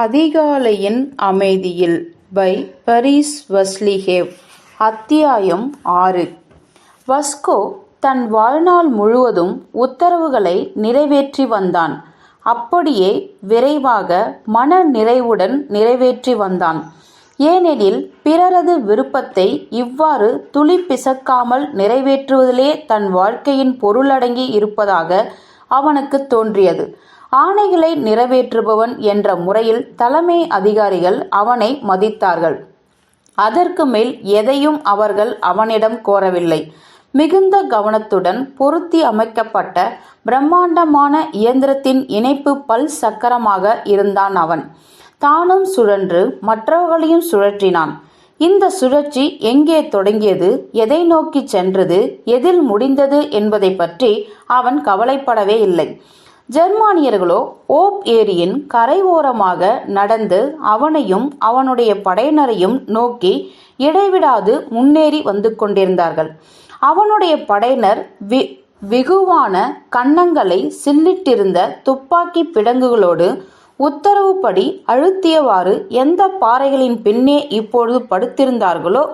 அதிகாலையின் அமைதியில் பை பரிஸ் வஸ்லிஹேவ் அத்தியாயம் ஆறு. வஸ்கோ தன் வாழ்நாள் முழுவதும் உத்தரவுகளை நிறைவேற்றி வந்தான். அப்படியே விரைவாக மன நிறைவுடன் நிறைவேற்றி வந்தான். ஏனெனில் பிறரது விருப்பத்தை இவ்வாறு துளி பிசக்காமல் நிறைவேற்றுவதிலே தன் வாழ்க்கையின் பொருளடங்கி இருப்பதாக அவனுக்கு தோன்றியது. ஆணைகளை நிறைவேற்றுபவன் என்ற முறையில் தலைமை அதிகாரிகள் அவனை மதித்தார்கள். அதற்கு மேல் எதையும் அவர்கள் அவனிடம் கோரவில்லை. மிகுந்த கவனத்துடன் பொருத்தி அமைக்கப்பட்ட பிரம்மாண்டமான இயந்திரத்தின் இணைப்பு பல் சக்கரமாக இருந்தான் அவன். தானும் சுழன்று மற்றவர்களையும் சுழற்றினான். இந்த சுழற்சி எங்கே தொடங்கியது எதை நோக்கி சென்றது எதில் முடிந்தது என்பதை பற்றி அவன் கவலைப்படவே இல்லை. ஜெர்மானியர்களோ ஓப் ஏரியின் கரை ஓரமாக நடந்து அவனையும் அவனுடைய படையினரையும் நோக்கி இடைவிடாது முன்னேறி வந்து கொண்டிருந்தார்கள். அவனுடைய படையினர் வி வெகுவான கன்னங்களை சில்லிட்டிருந்த துப்பாக்கி பிடங்குகளோடு உத்தரவுப்படி அழுத்தியவாறு எந்த பாறைகளின் பின்னே இப்பொழுது படுத்திருந்தார்களோ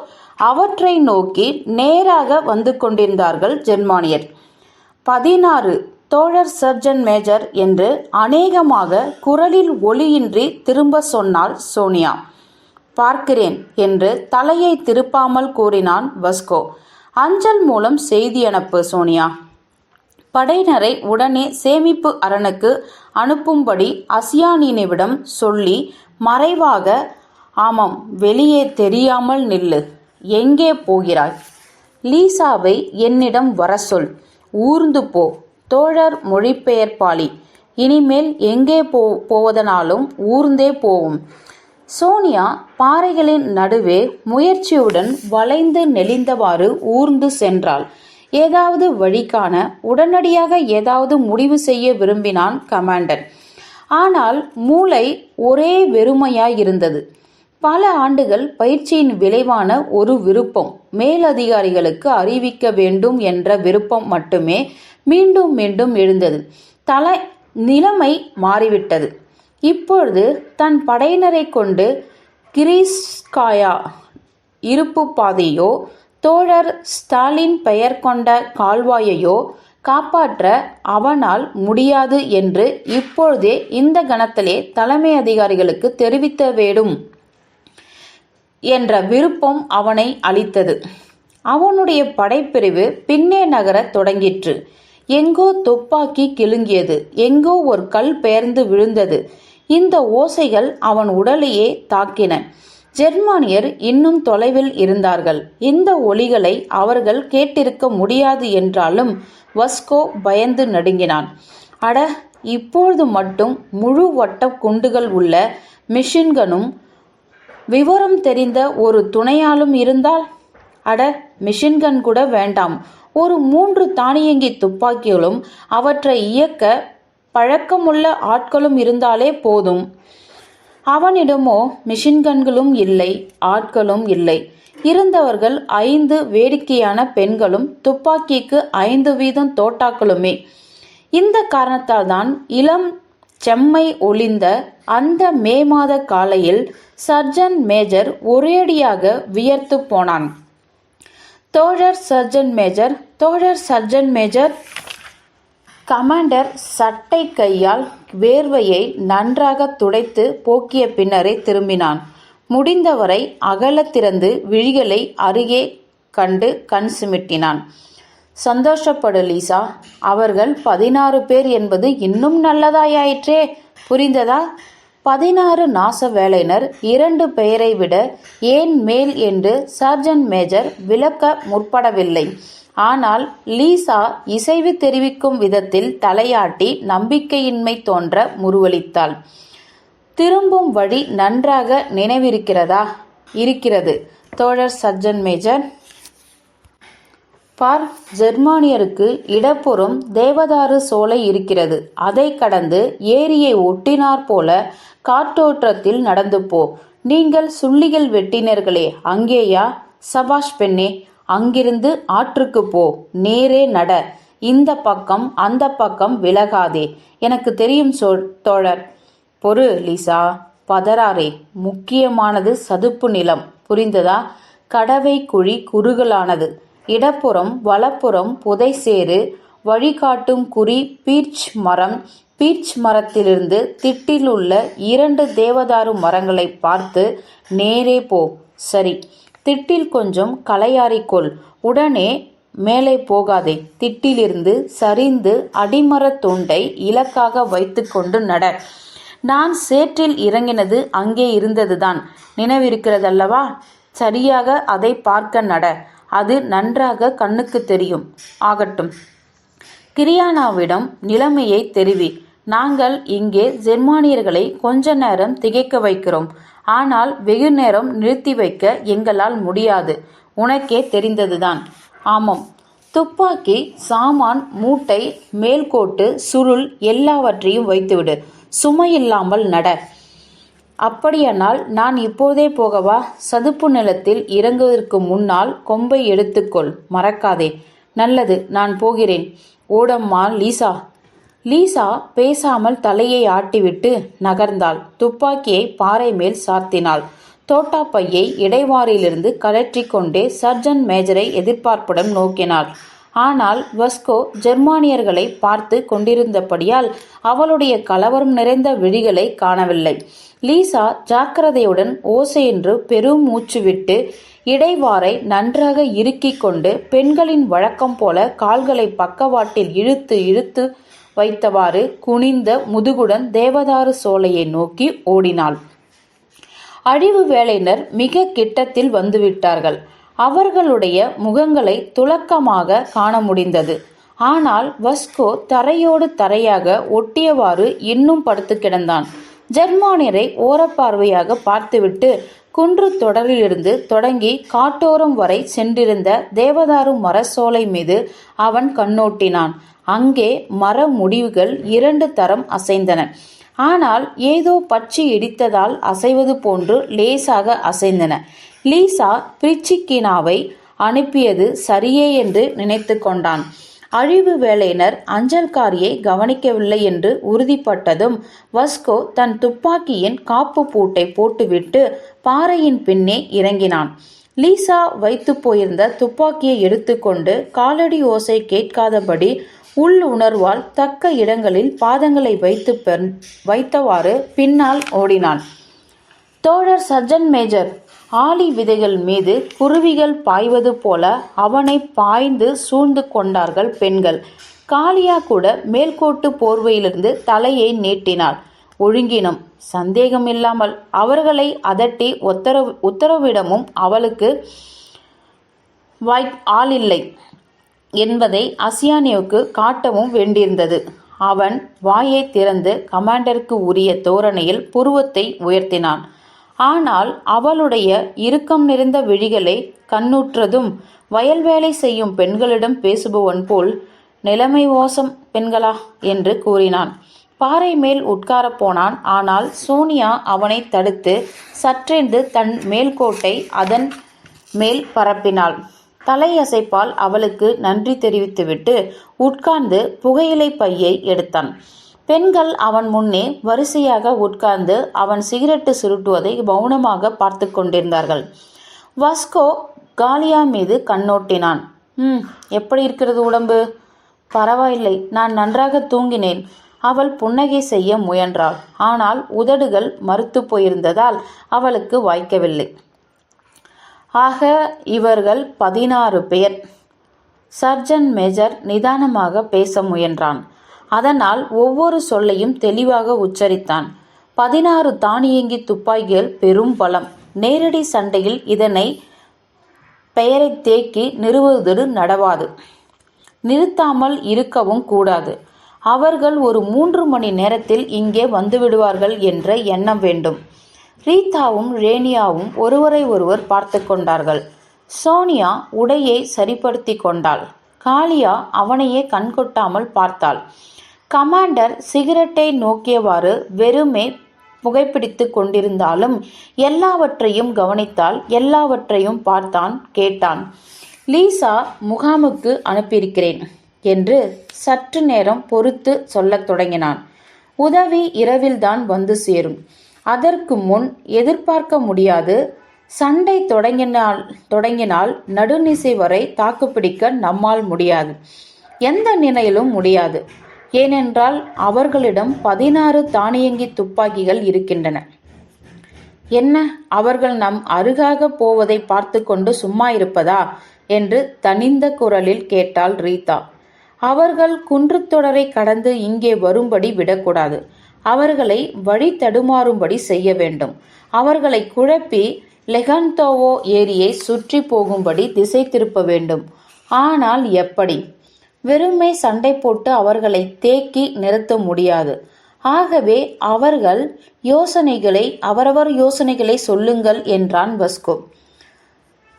அவற்றை நோக்கி நேராக வந்து கொண்டிருந்தார்கள் ஜெர்மானியர். பதினாறு தோழர் சர்ஜன் மேஜர் என்று அநேகமாக குரலில் ஒளியின்றி திரும்ப சொன்னாள் சோனியா. பார்க்கிறேன் என்று தலையை திருப்பாமல் கூறினான் வஸ்கோ. அஞ்சல் மூலம் செய்தி அனுப்பு சோனியா. படையினரை உடனே சேமிப்பு அரணுக்கு அனுப்பும்படி அசியானினிவிடம் சொல்லி மறைவாக ஆமாம் வெளியே தெரியாமல் நில்லு. எங்கே போகிறாய்? லீசாவை என்னிடம் வர சொல். ஊர்ந்து போ. தோழர் மொழிபெயர்ப்பாளி. இனிமேல் எங்கே போ போவதனாலும் ஊர்ந்தே போவோம். சோனியா பாறைகளின் நடுவே முயற்சியுடன் வளைந்து நெளிந்தவாறு ஊர்ந்து சென்றாள். ஏதாவது வழிக்கான உடனடியாக ஏதாவது முடிவு செய்ய விரும்பினான் கமாண்டர். ஆனால் மூளை ஒரே வெறுமையாய் இருந்தது பல ஆண்டுகள் பயிற்சியின் விளைவான ஒரு விருப்பம் மேலதிகாரிகளுக்கு அறிவிக்க வேண்டும் என்ற விருப்பம் மட்டுமே மீண்டும் மீண்டும் எழுந்தது. தலை நிலைமை மாறிவிட்டது. இப்பொழுது தன் படையினரை கொண்டு கிரீஸ்காயா இருப்பு பாதையோ தோழர் ஸ்டாலின் பெயர் கொண்ட கால்வாயையோ காப்பாற்ற அவனால் முடியாது என்று இப்பொழுதே இந்த கணத்திலே தலைமை அதிகாரிகளுக்கு தெரிவித்த வேண்டும் என்ற விருப்பம் அவனை அளித்தது. அவனுடைய படைப்பிரிவு பின்னே நகரத் தொடங்கிற்று. எங்கோ துப்பாக்கி கிழுங்கியது. எங்கோ ஒரு கல் பெயர்ந்து விழுந்தது. இந்த ஓசைகள் அவன் உடலையே தாக்கின. ஜெர்மானியர் இன்னும் தொலைவில் இருந்தார்கள். இந்த ஒலிகளை அவர்கள் கேட்டிருக்க முடியாது என்றாலும் வஸ்கோ பயந்து நடுங்கினான். அட இப்பொழுது மட்டும் முழு வட்ட குண்டுகள் உள்ள மிஷின்கனும் விவரம் தெரிந்த ஒரு துணையாலும் இருந்தால்? அட மிஷின்கன் கூட வேண்டாம். ஒரு மூன்று தானியங்கி துப்பாக்கிகளும் அவற்றை இயக்க பழக்கமுள்ள ஆட்களும் இருந்தாலே போதும். அவனிடமோ மிஷின்கன்களும் இல்லை ஆட்களும் இல்லை. இருந்தவர்கள் ஐந்து வேடிக்கையான பெண்களும் துப்பாக்கிக்கு ஐந்து வீதம் தோட்டாக்களுமே. இந்த காரணத்தால் தான் இளம் செம்மை ஒளிந்த அந்த மே மாத காலையில் சர்ஜன் மேஜர் ஒரேடியாக வியர்த்து போனான். தோழர் சர்ஜன் மேஜர் தோழர் சர்ஜன் மேஜர் கமாண்டர் சட்டை கையால் வேர்வையை நன்றாக துடைத்து போக்கிய பின்னரே திரும்பினான். முடிந்தவரை அகலத்திறந்து விழிகளை அருகே கண்டு கண் சிமிட்டினான். சந்தோஷப்படு லீசா அவர்கள் பதினாறு பேர் என்பது இன்னும் நல்லதாயாயிற்றே புரிந்ததா? பதினாறு நாச வேலையினர் இரண்டு பெயரை விட ஏன் மேல் என்று சர்ஜன் மேஜர் விளக்க முற்படவில்லை. ஆனால் லீசா இசைவு தெரிவிக்கும் விதத்தில் தலையாட்டி நம்பிக்கையின்மை தோன்ற முருவளித்தாள் திரும்பும் வழி நன்றாக நினைவிருக்கிறதா? இருக்கிறது. தோழர் சர்ஜன் மேஜர். பார் ஜெர்மானியருக்கு இடப்புறம் தேவதாரு சோலை இருக்கிறது. அதை கடந்து ஏரியை ஒட்டினார் போல காற்றோட்டத்தில் நடந்து போ. நீங்கள் சுள்ளிகள் வெட்டினர்களே அங்கேயா? சபாஷ் பெண்ணே அங்கிருந்து ஆற்றுக்கு போ. நேரே நட. இந்த பக்கம் அந்த பக்கம் விலகாதே. எனக்கு தெரியும் சொ தோழர். பொறு லிசா. பதறாரே முக்கியமானது சதுப்பு நிலம். புரிந்ததா? கடவை குழி குறுகலானது. இடப்புறம் வலப்புறம் புதைசேறு வழிகாட்டும் குறி பீர்ச் மரம் பீர்ச் மரத்திலிருந்து திட்டிலுள்ள இரண்டு தேவதாரு மரங்களை பார்த்து நேரே போ சரி திட்டில் கொஞ்சம் களையாறிக்கொள் உடனே மேலே போகாதே. திட்டிலிருந்து சரிந்து அடிமரத் துண்டை இலக்காக வைத்துக்கொண்டு நட. நான் சேற்றில் இறங்கினது அங்கே இருந்ததுதான் நினைவிருக்கிறதல்லவா? சரியாக அதை பார்க்க நட. அது நன்றாக கண்ணுக்கு தெரியும். ஆகட்டும். கிரியானாவிடம் நிலைமையை தெரிவி. நாங்கள் இங்கே ஜெர்மானியர்களை கொஞ்ச நேரம் திகைக்க வைக்கிறோம். ஆனால் வெகு நேரம் நிறுத்தி வைக்க எங்களால் முடியாது. உனக்கே தெரிந்ததுதான். ஆமாம். துப்பாக்கி சாமான் மூட்டை மேல்கோட்டு சுருள் எல்லாவற்றையும் வைத்துவிடு. சுமையில்லாமல் நட. அப்படியானால் நான் இப்போதே போகவா? சதுப்பு நிலத்தில் இறங்குவதற்கு முன்னால் கொம்பை எடுத்துக்கொள். மறக்காதே. நல்லது நான் போகிறேன். ஓடம்மா லீசா. லீசா பேசாமல் தலையை ஆட்டிவிட்டு நகர்ந்தாள். துப்பாக்கியை பாறை மேல் சாத்தினாள். தோட்டாப்பையை இடைவாரிலிருந்து கழற்றி கொண்டே சர்ஜன் மேஜரை எதிர்பார்ப்புடன் நோக்கினாள். ஆனால் வஸ்கோ ஜெர்மானியர்களை பார்த்து கொண்டிருந்தபடியால் அவளுடைய கலவரம் நிறைந்த விழிகளை காணவில்லை. லீசா ஜாக்கிரதையுடன் ஓசையென்று பெரும் மூச்சு விட்டு இடைவாரை நன்றாக இறுக்கிக் கொண்டு பெண்களின் வழக்கம் போல கால்களை பக்கவாட்டில் இழுத்து இழுத்து வைத்தவாறு குனிந்த முதுகுடன் தேவதாரு சோலையை நோக்கி ஓடினாள். அழிவு வேலையினர் மிக கிட்டத்தில் வந்துவிட்டார்கள். அவர்களுடைய முகங்களை துலக்கமாக காண முடிந்தது. ஆனால் வஸ்கோ தரையோடு தரையாக ஒட்டியவாறு இன்னும் படுத்து கிடந்தான். ஜெர்மானியரை ஓரப்பார்வையாக பார்த்துவிட்டு குன்று தொடரிலிருந்து தொடங்கி காட்டோரம் வரை சென்றிருந்த தேவதாரு மரசோலை மீது அவன் கண்ணோட்டினான். அங்கே மர முடிவுகள் இரண்டு தரம் அசைந்தன. ஆனால் ஏதோ பச்சி இடித்ததால் அசைவது போன்று லேசாக அசைந்தன. லீசா பிரிச்சிக்கினாவை அனுப்பியது சரியே என்று நினைத்து கொண்டான். அழிவு வேலையினர் அஞ்சல்காரியை கவனிக்கவில்லை என்று உறுதிப்பட்டதும் வஸ்கோ தன் துப்பாக்கியின் காப்பு பூட்டை போட்டுவிட்டு பாறையின் பின்னே இறங்கினான். லீசா வைத்து போயிருந்த துப்பாக்கியை எடுத்துக்கொண்டு காலடி ஓசை கேட்காதபடி உள் உணர்வால் தக்க இடங்களில் பாதங்களை வைத்து பெண் வைத்தவாறு பின்னால் ஓடினான். தோழர் சர்ஜன் மேஜர் ஆலி விதைகள் மீது குருவிகள் பாய்வது போல அவனை பாய்ந்து சூழ்ந்து கொண்டார்கள் பெண்கள். காளியா கூட மேல்கோட்டு போர்வையிலிருந்து தலையை நீட்டினாள். ஒழுங்கினம் சந்தேகமில்லாமல் அவர்களை அதட்டி உத்தரவு உத்தரவிடமும் அவளுக்கு வாய் ஆளில்லை என்பதை அசியானியோவுக்கு காட்டவும் வேண்டியிருந்தது. அவன் வாயை திறந்து கமாண்டருக்கு உரிய தோரணையில் புருவத்தை உயர்த்தினான். ஆனால் அவளுடைய இறுக்கம் நிறைந்த விழிகளை கண்ணுற்றதும் வயல் வேலை செய்யும் பெண்களிடம் பேசுபவன் போல் நிலைமை மோசம் பெண்களா என்று கூறினான். பாறை மேல் உட்காரப் போனான். ஆனால் சோனியா அவனை தடுத்து சற்றென்று தன் மேல்கோட்டை அதன் மேல் பரப்பினாள். தலையசைப்பால் அவளுக்கு நன்றி தெரிவித்துவிட்டு உட்கார்ந்து புகையிலை பையை எடுத்தான். பெண்கள் அவன் முன்னே வரிசையாக உட்கார்ந்து அவன் சிகரெட்டு சுருட்டுவதை மௌனமாக பார்த்து கொண்டிருந்தார்கள். வாஸ்கோ காலியா மீது கண்ணோட்டினான் ம் எப்படி இருக்கிறது உடம்பு? பரவாயில்லை நான் நன்றாக தூங்கினேன். அவள் புன்னகை செய்ய முயன்றாள். ஆனால் உதடுகள் மறுத்து போயிருந்ததால் அவளுக்கு வாய்க்கவில்லை. ஆக இவர்கள் பதினாறு பேர். சர்ஜன் மேஜர் நிதானமாக பேச முயன்றான். அதனால் ஒவ்வொரு சொல்லையும் தெளிவாக உச்சரித்தான். பதினாறு தானியங்கி துப்பாக்கிகள் பெரும் பலம். நேரடி சண்டையில் இதனை பெயரை தேக்கி நிறுவுவது நடவாது. நிறுத்தாமல் இருக்கவும் கூடாது. அவர்கள் ஒரு மூன்று மணி நேரத்தில் இங்கே வந்துவிடுவார்கள் என்ற எண்ணம் வேண்டும். ரீதாவும் ரேனியாவும் ஒருவரை ஒருவர் பார்த்து கொண்டார்கள். சோனியா உடையை சரிப்படுத்தி கொண்டாள். காளியா அவனையே கண்கொட்டாமல் பார்த்தாள். கமாண்டர் சிகரெட்டை நோக்கியவாறு வெறுமே புகைப்பிடித்து கொண்டிருந்தாலும் எல்லாவற்றையும் கவனித்தால் எல்லாவற்றையும் பார்த்தான் கேட்டான். லீசா முகாமுக்கு அனுப்பியிருக்கிறேன் என்று சற்று நேரம் பொறுத்து சொல்லத் தொடங்கினான். உதவி இரவில்தான் வந்து சேரும். அதற்கு முன் எதிர்பார்க்க முடியாது சண்டை தொடங்கினால் தொடங்கினால் நடுநிசை வரை தாக்குப்பிடிக்க நம்மால் முடியாது. எந்த நிலையிலும் முடியாது. ஏனென்றால் அவர்களிடம் பதினாறு தானியங்கி துப்பாக்கிகள் இருக்கின்றன. என்ன? அவர்கள் நம் அருகாக போவதை பார்த்து கொண்டு சும்மா இருப்பதா? என்று தனிந்த குரலில் கேட்டாள் ரீதா. அவர்கள் குன்றுத்தொடரை கடந்து இங்கே வரும்படி விடக்கூடாது. அவர்களை வழி தடுமாறும்படி செய்ய வேண்டும். அவர்களை குழப்பி லெகன்தோவோ ஏரியை சுற்றி போகும்படி திசை திருப்ப வேண்டும். ஆனால் எப்படி? வெறுமை சண்டை போட்டு அவர்களை தேக்கி நிறுத்த முடியாது. ஆகவே அவர்கள் யோசனைகளை அவரவர் யோசனைகளை சொல்லுங்கள் என்றான் வஸ்கோ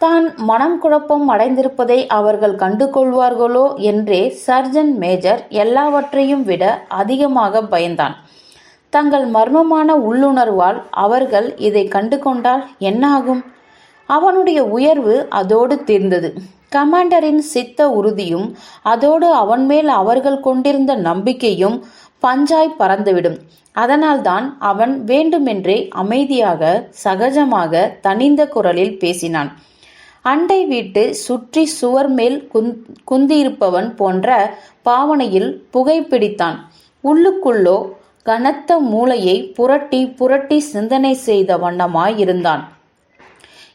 தான் மனம் குழப்பம் அடைந்திருப்பதை அவர்கள் கண்டு கொள்வார்களோ என்றே சர்ஜன் மேஜர் எல்லாவற்றையும் விட அதிகமாக பயந்தான். தங்கள் மர்மமான உள்ளுணர்வால் அவர்கள் இதை கண்டு கொண்டால் என்ன ஆகும் அவனுடைய உயர்வு அதோடு தீர்ந்தது. கமாண்டரின் சித்த உறுதியும் அதோடு அவன் மேல் அவர்கள் கொண்டிருந்த நம்பிக்கையும் பஞ்சாய் பறந்துவிடும். அதனால்தான் அவன் வேண்டுமென்றே அமைதியாக சகஜமாக தனிந்த குரலில் பேசினான். அண்டை வீட்டு சுற்றி சுவர் மேல் குந் குந்தியிருப்பவன் போன்ற பாவனையில் புகைப்பிடித்தான். உள்ளுக்குள்ளோ கனத்த மூளையை புரட்டி புரட்டி சிந்தனை செய்த வண்ணமாயிருந்தான்.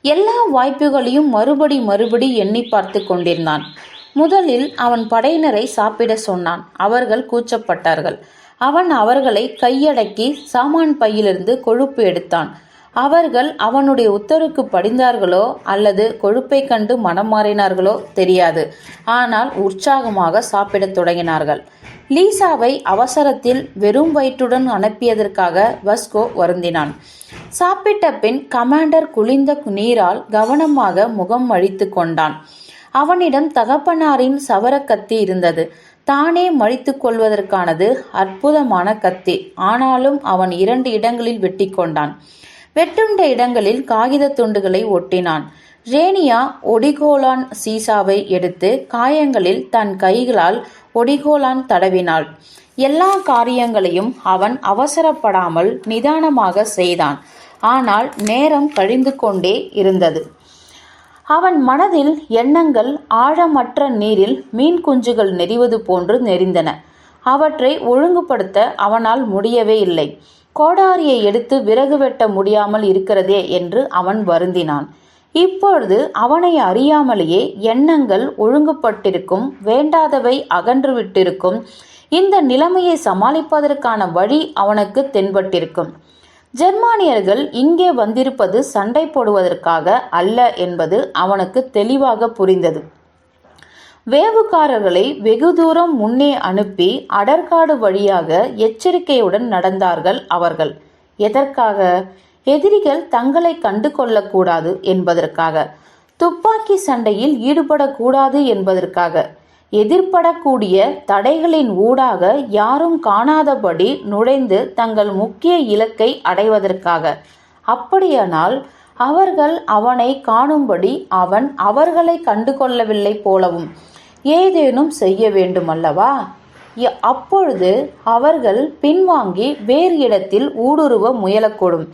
எல்லா வாய்ப்புகளையும் மறுபடி மறுபடி எண்ணி பார்த்து கொண்டிருந்தான். முதலில் அவன் படையினரை சாப்பிட சொன்னான். அவர்கள் கூச்சப்பட்டார்கள். அவன் அவர்களை கையடக்கி சாமான் பையிலிருந்து கொழுப்பு எடுத்தான். அவர்கள் அவனுடைய உத்தரவுக்கு படிந்தார்களோ அல்லது கொழுப்பை கண்டு மனம் மாறினார்களோ தெரியாது. ஆனால் உற்சாகமாக சாப்பிடத் தொடங்கினார்கள். லீசாவை அவசரத்தில் வெறும் வயிற்றுடன் அனுப்பியதற்காக வஸ்கோ வருந்தினான். சாப்பிட்ட பின் கமாண்டர் குளிர்ந்த நீரால் கவனமாக முகம் அழித்து கொண்டான். அவனிடம் தகப்பனாரின் சவர கத்தி இருந்தது. தானே மழித்து கொள்வதற்கானது அற்புதமான கத்தி. ஆனாலும் அவன் இரண்டு இடங்களில் வெட்டி கொண்டான். வெட்டுண்ட இடங்களில் காகித துண்டுகளை ஒட்டினான். ரேனியா ஒடிகோலான் சீசாவை எடுத்து காயங்களில் தன் கைகளால் ஒடிகோலான் தடவினாள். எல்லா காரியங்களையும் அவன் அவசரப்படாமல் நிதானமாக செய்தான். ஆனால் நேரம் கழிந்து கொண்டே இருந்தது. அவன் மனதில் எண்ணங்கள் ஆழமற்ற நீரில் மீன் குஞ்சுகள் நெறிவது போன்று நெறிந்தன அவற்றை ஒழுங்குபடுத்த அவனால் முடியவே இல்லை. கோடாரியை எடுத்து விறகு வெட்ட முடியாமல் இருக்கிறதே என்று அவன் வருந்தினான். இப்பொழுது அவனை அறியாமலேயே எண்ணங்கள் ஒழுங்குபட்டிருக்கும் வேண்டாதவை அகன்றுவிட்டிருக்கும் இந்த நிலைமையை சமாளிப்பதற்கான வழி அவனுக்கு தென்பட்டிருக்கும். ஜெர்மானியர்கள் இங்கே வந்திருப்பது சண்டை போடுவதற்காக அல்ல என்பது அவனுக்கு தெளிவாக புரிந்தது. வேவுக்காரர்களை வெகு தூரம் முன்னே அனுப்பி அடர்காடு வழியாக எச்சரிக்கையுடன் நடந்தார்கள் அவர்கள். எதற்காக? எதிரிகள் தங்களை கண்டு கொள்ளக்கூடாது என்பதற்காக. துப்பாக்கி சண்டையில் ஈடுபடக்கூடாது என்பதற்காக. எதிர்படக்கூடிய தடைகளின் ஊடாக யாரும் காணாதபடி நுழைந்து தங்கள் முக்கிய இலக்கை அடைவதற்காக. அப்படியானால் அவர்கள் அவனை காணும்படி அவன் அவர்களை கண்டு கொள்ளவில்லை போலவும் ஏதேனும் செய்ய வேண்டுமல்லவா? ய- அப்பொழுது அவர்கள் பின்வாங்கி வேறு இடத்தில் ஊடுருவ முயலக்கூடும்.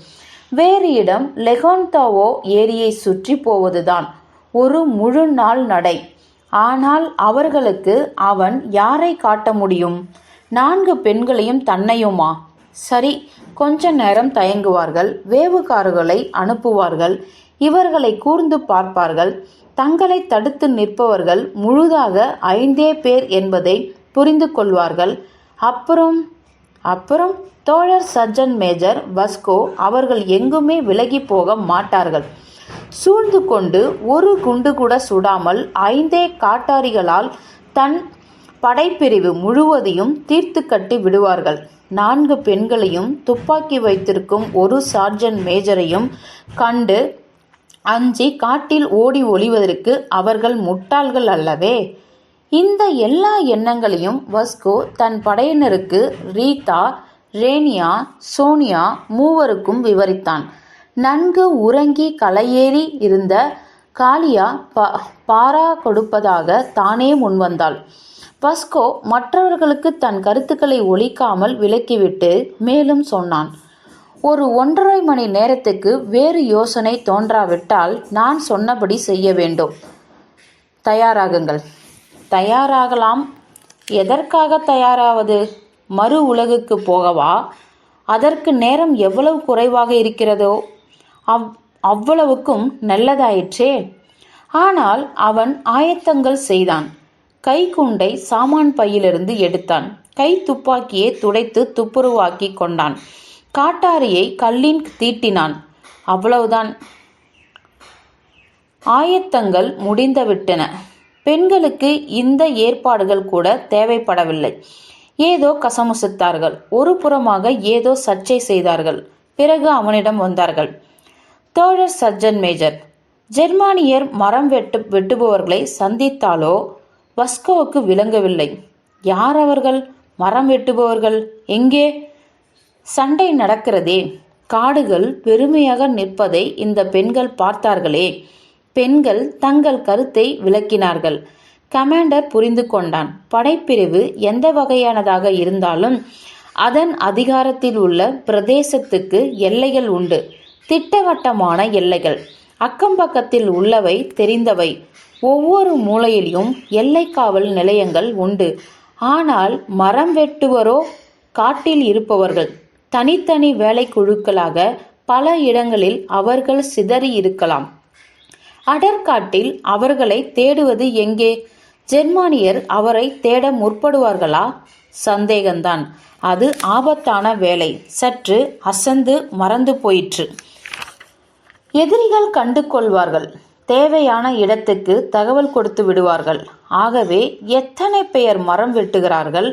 வேறு இடம் லெகான்தாவோ ஏரியை சுற்றி போவதுதான். ஒரு முழு நாள் நடை. ஆனால் அவர்களுக்கு அவன் யாரை காட்ட முடியும்? நான்கு பெண்களையும் தன்னையுமா? சரி கொஞ்ச நேரம் தயங்குவார்கள் வேவுகாரர்களை அனுப்புவார்கள். இவர்களை கூர்ந்து பார்ப்பார்கள். தங்களை தடுத்து நிற்பவர்கள் முழுதாக ஐந்தே பேர் என்பதை புரிந்து கொள்வார்கள். அப்புறம் அப்புறம் தோழர் சர்ஜன் மேஜர் வஸ்கோ அவர்கள் எங்குமே விலகி போக மாட்டார்கள். சூழ்ந்து கொண்டு ஒரு குண்டு கூட சுடாமல் ஐந்தே காட்டாரிகளால் தன் படைப்பிரிவு முழுவதையும் தீர்த்து கட்டி விடுவார்கள். நான்கு பெண்களையும் துப்பாக்கி வைத்திருக்கும் ஒரு சார்ஜன் மேஜரையும் கண்டு அஞ்சி காட்டில் ஓடி ஒளிவதற்கு அவர்கள் முட்டாள்கள் அல்லவே. இந்த எல்லா எண்ணங்களையும் வஸ்கோ தன் படையினருக்கு ரீதா ரேனியா சோனியா மூவருக்கும் விவரித்தான். நன்கு உறங்கி களையேறி இருந்த காளியா ப பாரா கொடுப்பதாக தானே முன்வந்தாள். வஸ்கோ மற்றவர்களுக்கு தன் கருத்துக்களை ஒழிக்காமல் விலக்கிவிட்டு மேலும் சொன்னான். ஒரு ஒன்றரை மணி நேரத்துக்கு வேறு யோசனை தோன்றாவிட்டால் நான் சொன்னபடி செய்ய வேண்டும். தயாராகுங்கள். தயாராகலாம். எதற்காக தயாராவது? மறு உலகுக்கு போகவா? அதற்கு நேரம் எவ்வளவு குறைவாக இருக்கிறதோ? அவ் அவ்வளவுக்கும் நல்லதாயிற்றே. ஆனால் அவன் ஆயத்தங்கள் செய்தான். கைக்குண்டை சாமான் பையிலிருந்து எடுத்தான். கை துப்பாக்கியை துடைத்து துப்புரவாக்கி கொண்டான். காட்டாரியை கல்லின் தீட்டினான். அவ்வளவுதான். ஆயத்தங்கள் முடிந்துவிட்டன. பெண்களுக்கு இந்த ஏற்பாடுகள் கூட தேவைப்படவில்லை. ஏதோ கசமுசித்தார்கள். ஒரு புறமாக ஏதோ சர்ச்சை செய்தார்கள். பிறகு அவனிடம் வந்தார்கள். தோழர் சர்ஜன் மேஜர் ஜெர்மானியர் மரம் வெட்டு வெட்டுபவர்களை சந்தித்தாலோ? வஸ்கோவுக்கு விளங்கவில்லை. யார் அவர்கள்? மரம் வெட்டுபவர்கள்? எங்கே? சண்டை நடக்கிறதே. காடுகள் பெருமையாக நிற்பதை இந்த பெண்கள் பார்த்தார்களே. பெண்கள் தங்கள் கருத்தை விளக்கினார்கள். கமாண்டர் புரிந்து கொண்டான். படைப்பிரிவு எந்த வகையானதாக இருந்தாலும் அதன் அதிகாரத்தில் உள்ள பிரதேசத்துக்கு எல்லைகள் உண்டு. திட்டவட்டமான எல்லைகள். அக்கம்பக்கத்தில் உள்ளவை தெரிந்தவை. ஒவ்வொரு மூலையிலும் எல்லை காவல் நிலையங்கள் உண்டு. ஆனால் மரம் வெட்டுவரோ காட்டில் இருப்பவர்கள். தனித்தனி வேலை குழுக்களாக பல இடங்களில் அவர்கள் சிதறி இருக்கலாம் அடர்காட்டில் அவர்களை தேடுவது எங்கே? ஜெர்மானியர் அவரை தேட முற்படுவார்களா? சந்தேகம்தான். அது ஆபத்தான வேலை. சற்று அசந்து மறந்து போயிற்று. எதிரிகள் கண்டு கொள்வார்கள் தேவையான இடத்துக்கு தகவல் கொடுத்து விடுவார்கள். ஆகவே எத்தனை பெயர் மரம் வெட்டுகிறார்கள்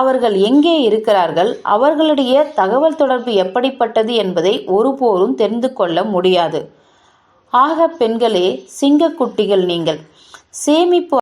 அவர்கள் எங்கே இருக்கிறார்கள் அவர்களுடைய தகவல் தொடர்பு எப்படிப்பட்டது என்பதை ஒருபோதும் தெரிந்து கொள்ள முடியாது. ஆக பெண்களே சிங்கக்குட்டிகள் நீங்கள் சேமிப்பு